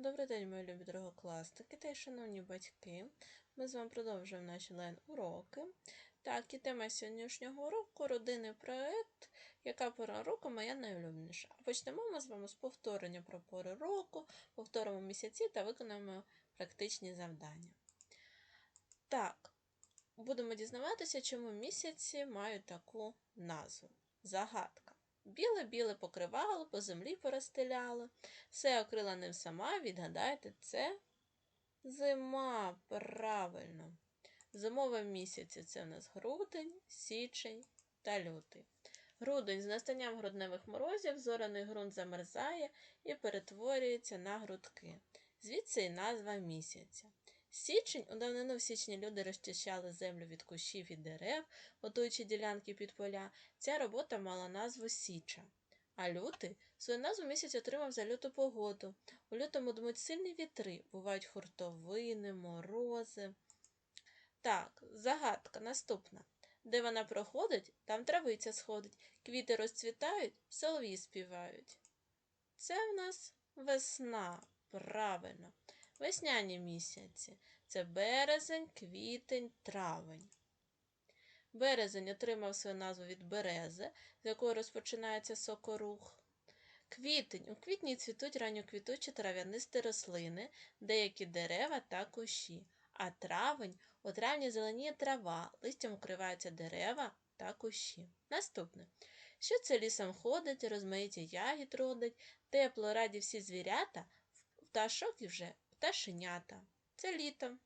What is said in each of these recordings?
Добрий день, мої любі другокласники та й шановні батьки. Ми з вами продовжуємо наші лайн-уроки. Так, і тема сьогоднішнього уроку родинний проєкт, яка пора року моя найулюбленіша. Почнемо ми з вами з повторення про пори року, повторимо місяці та виконаємо практичні завдання. Так, будемо дізнаватися, чому місяці мають таку назву. Загадка. Біле-біле покривало, по землі порозстеляло, все окрила ним сама, відгадайте, це зима, правильно. Зимові місяці це в нас грудень, січень та лютий. Грудень з настанням грудневих морозів зораний ґрунт замерзає і перетворюється на грудки. Звідси і назва місяця. Січень у давнину в січні люди розчищали землю від кущів і дерев, готуючи ділянки під поля. Ця робота мала назву Січа. А лютий свою назву місяць отримав за люту погоду. У лютому дмуть сильні вітри, бувають хуртовини, морози. Так, загадка наступна. Де вона проходить, там травиця сходить, квіти розцвітають, солов'ї співають. Це в нас весна, правильно. Весняні місяці це березень, квітень, травень. Березень отримав свою назву від берези, з якої розпочинається сокорух. Квітень у квітні цвітуть ранньоквітучі трав'янисті рослини, деякі дерева та кущі. А травень у травні зеленіє трава, листям укриваються дерева та кущі. Наступне. Що це лісом ходить, розмаїті ягід родить, тепло раді всі звірята, пташок і вже пташенята. Це літо.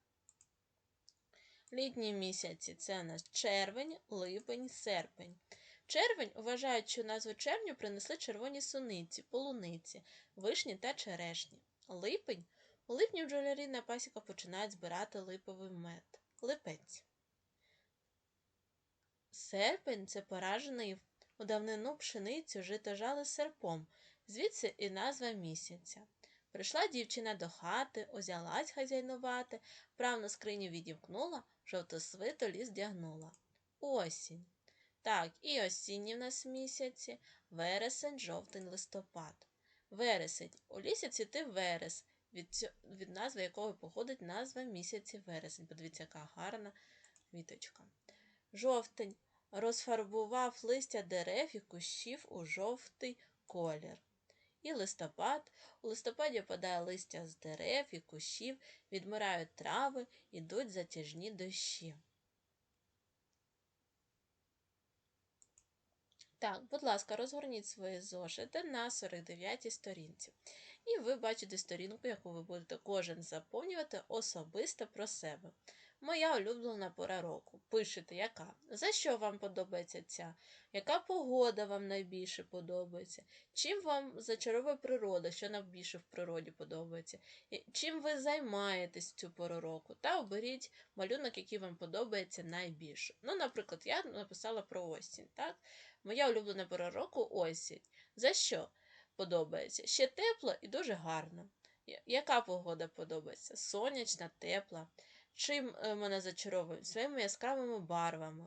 Літні місяці це у нас червень, липень, серпень. Червень вважають, що назву червню принесли червоні суниці, полуниці, вишні та черешні. Липень у липні бджолярі на пасіка починають збирати липовий мед. Липець. Серпень це поражений у давнину пшеницю жито жали серпом, звідси і назва місяця. Прийшла дівчина до хати, узялась хазяйнувати, правну скриню відімкнула, жовту свиту ліс дягнула. Осінь. Так, і осінні в нас місяці, вересень, жовтень, листопад. Вересень. У лісі цвіти верес, від, цю, від назви якого походить назва місяці вересень. Подивіться, яка гарна квіточка. Жовтень розфарбував листя дерев і кущів у жовтий колір. І листопад. У листопаді опадає листя з дерев і кущів, відмирають трави, ідуть затяжні дощі. Так, будь ласка, розгорніть свої зошити на 49 сторінці. І ви бачите сторінку, яку ви будете кожен заповнювати особисто про себе. Моя улюблена пора року. Пишете, яка? За що вам подобається ця? Яка погода вам найбільше подобається? Чим вам зачаровує природа, що найбільше в природі подобається? Чим ви займаєтесь цю пору року? Та оберіть малюнок, який вам подобається найбільше. Ну, наприклад, я написала про осінь. так? Моя улюблена пора року осінь. За що подобається? Ще тепло і дуже гарно. Яка погода подобається? Сонячна, тепла. Чим мене зачаровують? Своїми яскравими барвами.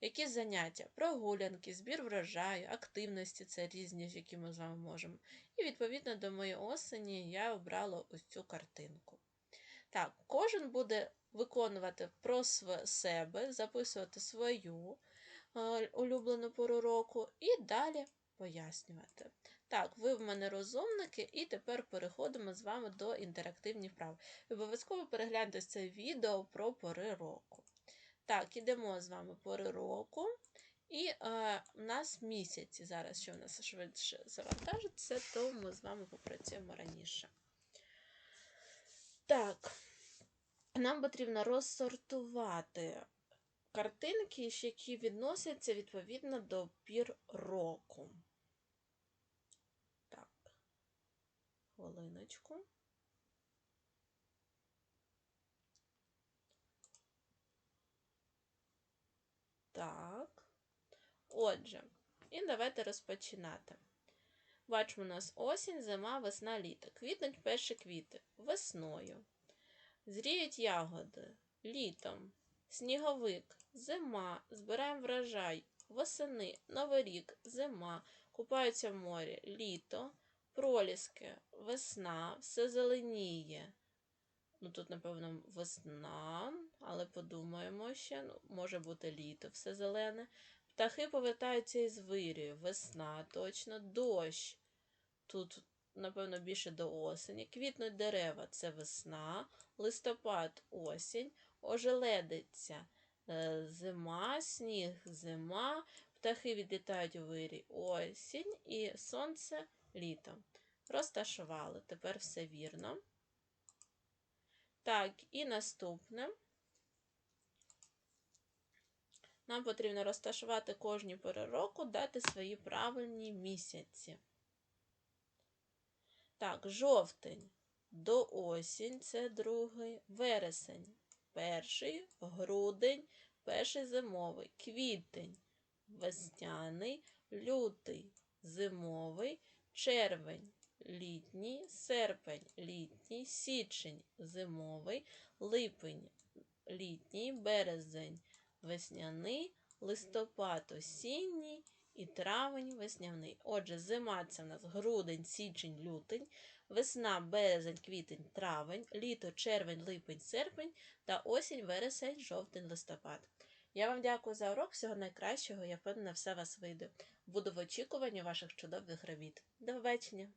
Які заняття? Прогулянки, збір врожаю, активності це різні, які ми з вами можемо. І відповідно до моєї осені я обрала ось цю картинку. Так, кожен буде виконувати про себе, записувати свою улюблену пору року і далі пояснювати. Так, ви в мене розумники, і тепер переходимо з вами до інтерактивних прав. Обов'язково перегляньте це відео про пори року. Так, ідемо з вами пори року. І е, у нас місяці. Зараз, що у нас швидше завантажиться, то ми з вами попрацюємо раніше. Так, нам потрібно розсортувати картинки, які відносяться відповідно до пір року. Так, хвилиночку. Так. Отже, і давайте розпочинати. Бачимо, у нас осінь, зима, весна, літо. Квітнуть перші квіти. Весною. Зріють ягоди. Літом, сніговик, зима, збираємо врожай, восени, новий рік, зима, купаються в морі, літо, Проліски. Весна, все зеленіє. Ну, тут, напевно, весна, але подумаємо ще. Ну, може бути літо, все зелене. Птахи повертаються із вирію. Весна, точно, дощ. Тут, напевно, більше до осені. Квітнуть дерева це весна, листопад, осінь, ожеледиться. Е, Зима, сніг, зима, птахи відлітають у вирій осінь і сонце літо. Розташували. Тепер все вірно. Так, і наступне. Нам потрібно розташувати кожні пори року, дати свої правильні місяці. Так, жовтень до осінь це другий, вересень, перший, грудень, перший зимовий, квітень, весняний, лютий, зимовий, червень, літній, серпень, літній, січень, зимовий, липень, літній, березень, весняний, листопад, осінній і травень, весняний. Отже, зима це в нас грудень, січень, лютень, весна, березень, квітень, травень, літо, червень, липень, серпень та осінь, вересень, жовтень, листопад. Я вам дякую за урок. Всього найкращого. Я впевнена, все вас вийде. Буду в очікуванні ваших чудових робіт. До побачення!